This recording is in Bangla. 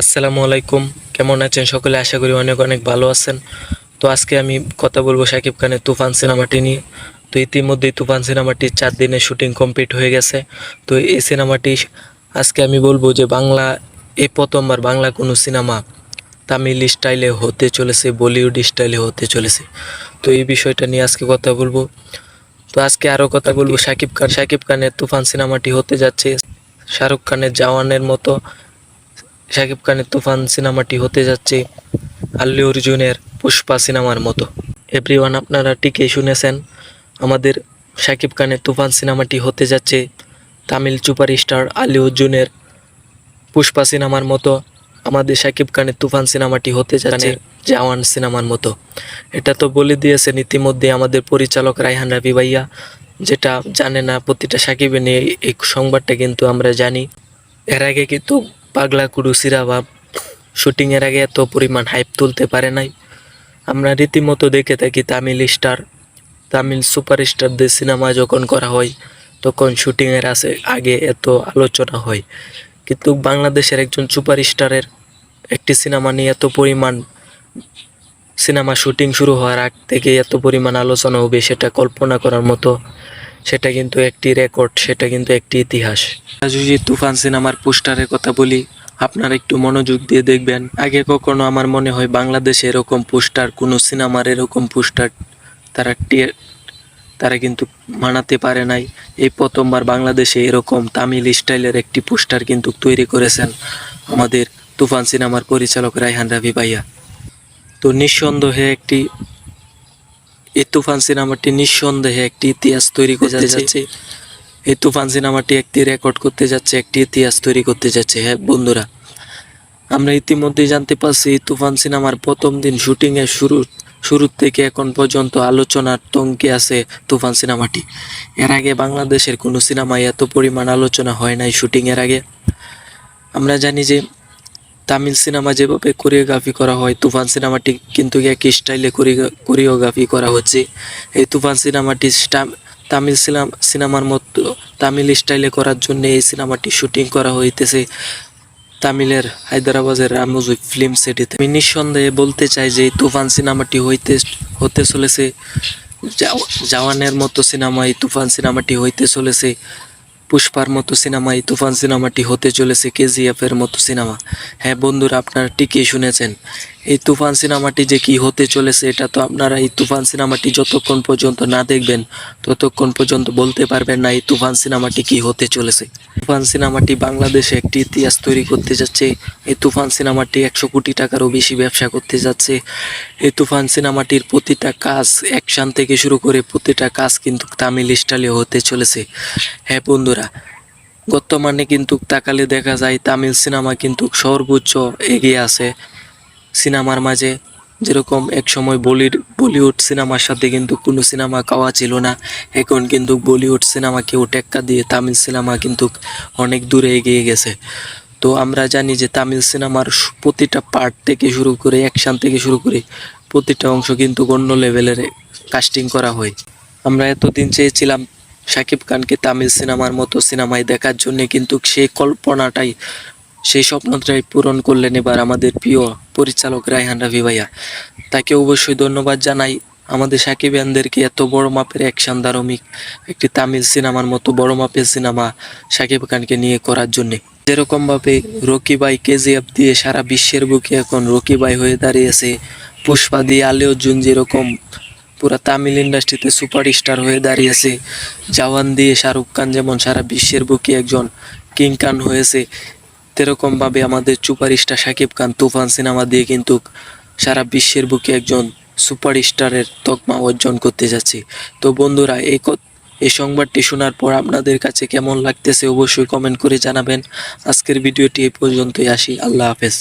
আসসালামু আলাইকুম। কেমন আছেন সকলে? আশা করি অনেক অনেক ভালো আছেন। তো আজকে আমি কথা বলব শাকিব খানের তুফান সিনেমাটি নিয়ে। তো ইতিমধ্যেই তুফান সিনেমাটির চার দিনের শুটিং কমপ্লিট হয়ে গেছে। তো এই সিনেমাটি আজকে আমি বলব যে বাংলা এই প্রথমবার বাংলা কোনো সিনেমা তামিল স্টাইলে হতে চলেছে, বলিউড স্টাইলে হতে চলেছে। তো এই বিষয়টা নিয়ে আজকে কথা বলব। তো আজকে আরও কথা বলব শাকিব খান। শাকিব খানের তুফান সিনেমাটি হতে যাচ্ছে শাহরুখ খানের জওয়ানের মতো শাকিব খানের তুফান সিনেমাটি হতে যাচ্ছে আল্লু অর্জুনের পুষ্পা সিনেমার মতো। এভরিওয়ান আপনারা টিকে শুনেছেন, আমাদের শাকিব খানের তুফান সিনেমাটি হতে যাচ্ছে তামিল সুপার স্টার আল্লু অর্জুনের পুষ্পা সিনেমার মতো। আমাদের শাকিব খানের তুফান সিনেমাটি হতে যাচ্ছে জওয়ান সিনেমার মতো। এটা তো বলে দিয়েছেন ইতিমধ্যে আমাদের পরিচালক রায়হান রাবি ভাইয়া, যেটা জানে না প্রতিটা সাকিবে নিয়ে এই সংবাদটা কিন্তু আমরা জানি। এর আগে কিন্তু পাগলা কুড়ু সিরাবাব শুটিংয়ের আগে এত পরিমাণ হাইপ তুলতে পারে নাই। আমরা রীতিমতো দেখে থাকি তামিল স্টার তামিল সুপারস্টারদের সিনেমা যখন করা হয়, তখন শুটিংয়ের আসে, আগে এত আলোচনা হয়। কিন্তু বাংলাদেশের একজন সুপারস্টারের একটি সিনেমা নিয়ে এত পরিমাণ সিনেমা শুটিং শুরু হওয়ার আগ থেকে এত পরিমাণ আলোচনা হবে, সেটা কল্পনা করার মতো সেটা কিন্তু একটি রেকর্ড সেটা কিন্তু একটি ইতিহাস। যদি তুফান সিনেমার পোস্টারের কথা বলি, আপনারা একটু মনোযোগ দিয়ে দেখবেন। আগে কখনো আমার মনে হয় বাংলাদেশে এরকম পোস্টার, কোনো সিনেমার এরকম পোস্টার, তারা তারা কিন্তু মানাতে পারে নাই। এই প্রথমবার বাংলাদেশে এরকম তামিল স্টাইলের একটি পোস্টার কিন্তু তৈরি করেছেন আমাদের তুফান সিনেমার পরিচালক রায়হান রাভি ভাইয়া। তো নিঃসন্দেহে একটি এই তুফান সিনেমাটি নিঃসন্দেহে একটি ইতিহাস তৈরি করতে যাচ্ছে। এই তুফান সিনেমাটি একটি রেকর্ড করতে যাচ্ছে একটি ইতিহাস তৈরি করতে যাচ্ছে। হ্যাঁ বন্ধুরা আমরা ইতিমধ্যেই জানতে পারছি এই তুফান সিনেমার প্রথম দিন শুটিং এর শুরু শুরুর থেকে এখন পর্যন্ত আলোচনার তঙ্কে আছে তুফান সিনেমাটি। এর আগে বাংলাদেশের কোনো সিনেমায় এত পরিমাণ আলোচনা হয় নাই শুটিং এর আগে। আমরা জানি যে তামিল সিনেমা যেভাবে কোরিওগ্রাফি করা হয়, তুফান সিনেমাটি কিন্তু একই স্টাইলে কোরিওগ্রাফি করা হচ্ছে। এই তুফান সিনেমাটি তামিল সিনেমা সিনেমার মতো তামিল স্টাইলে করার জন্য এই সিনেমাটি শুটিং করা হইতেছে তামিলের হায়দ্রাবাদের রামোজি ফিল্ম সিটিতে। আমি নিঃসন্দেহে বলতে চাই যে তুফান সিনেমাটি হইতে, হতে চলেছে জাও- জওয়ানের মতো সিনেমা এই তুফান সিনেমাটি হইতে চলেছে। পুষ্পার মতো সিনেমা, এই তুফান সিনেমাটি হতে চলেছে কেজিএফের মতো সিনেমা। হ্যাঁ বন্ধুরা, আপনারা ঠিকই শুনেছেন। এই তুফান সিনেমাটি যে কি হতে চলেছে, এটা তো আপনারা এই তুফান সিনেমাটি যতক্ষণ পর্যন্ত না দেখবেন, ততক্ষণ পর্যন্ত বলতে পারবেন না এই তুফান সিনেমাটি কি হতে চলেছে। তুফান সিনেমাটি বাংলাদেশে একটি ইতিহাস তৈরি করতে যাচ্ছে। এই তুফান সিনেমাটি একশো কোটি টাকারও বেশি ব্যবসা করতে যাচ্ছে। এই তুফান সিনেমাটির প্রতিটা কাজ অ্যাকশন থেকে শুরু করে প্রতিটা কাজ কিন্তু তামিল স্টাইলে হতে চলেছে। হ্যাঁ বন্ধুরা, বর্তমানে কিন্তু তাকালে দেখা যায় তামিল সিনেমা কিন্তু সর্বোচ্চ এগিয়ে আছে। সিনেমার মাঝে যেরকম এক সময় বলিউড বলিউড সিনেমার সাথে কিন্তু কোনো সিনেমা কাওয়া ছিল না। এখন কিন্তু বলিউড সিনেমাকেও টেক্কা দিয়ে তামিল সিনেমা কিন্তু অনেক দূরে এগিয়ে গেছে। তো আমরা জানি যে তামিল সিনেমার প্রতিটা পার্ট থেকে শুরু করে অ্যাকশন থেকে শুরু করে প্রতিটা অংশ কিন্তু অন্য লেভেলের কাস্টিং করা হয়। আমরা এতদিন চেয়েছিলাম শাকিব খানকে তামিল সিনেমার মতো সিনেমায় দেখার জন্য কিন্তু সেই কল্পনাটাই সেই স্বপ্নটাই পূরণ করলেন এবার আমাদের প্রিয় পরিচালক রায়হান রাভি ভাইয়া। তাকে অবশ্যই ধন্যবাদ জানাই। আমাদের সাকিব খানদেরকে এত বড় মাপের অ্যাকশন ধারমিক একটি তামিল সিনেমার মতো বড় মাপের সিনেমা সাকিব খানকে নিয়ে করার জন্য। যেরকম ভাবে রকি ভাই কেজিএফ দিয়ে সারা বিশ্বের বুকে এখন রকি ভাই হয়ে দাঁড়িয়েছে পুষ্পা দিয়ে আলী অর্জুন যেরকম পুরা তামিল ইন্ডাস্ট্রিতে সুপারস্টার হয়ে দাঁড়িয়েছে জওয়ান দিয়ে শাহরুখ খান যেমন সারা বিশ্বের বুকে একজন কিং খান হয়েছে তেরকম ভাবে আমাদের সুপারস্টার সাকিব খান তুফান সিনেমা দিয়ে কিন্তু সারা বিশ্বের বুকে একজন সুপারস্টারের তকমা অর্জন করতে যাচ্ছে। তো বন্ধুরা এই এই সংবাদটি শোনার পর আপনাদের কাছে কেমন লাগতেছে অবশ্যই কমেন্ট করে জানাবেন। আজকের ভিডিওটি এই পর্যন্তই আসি। আল্লাহ হাফেজ।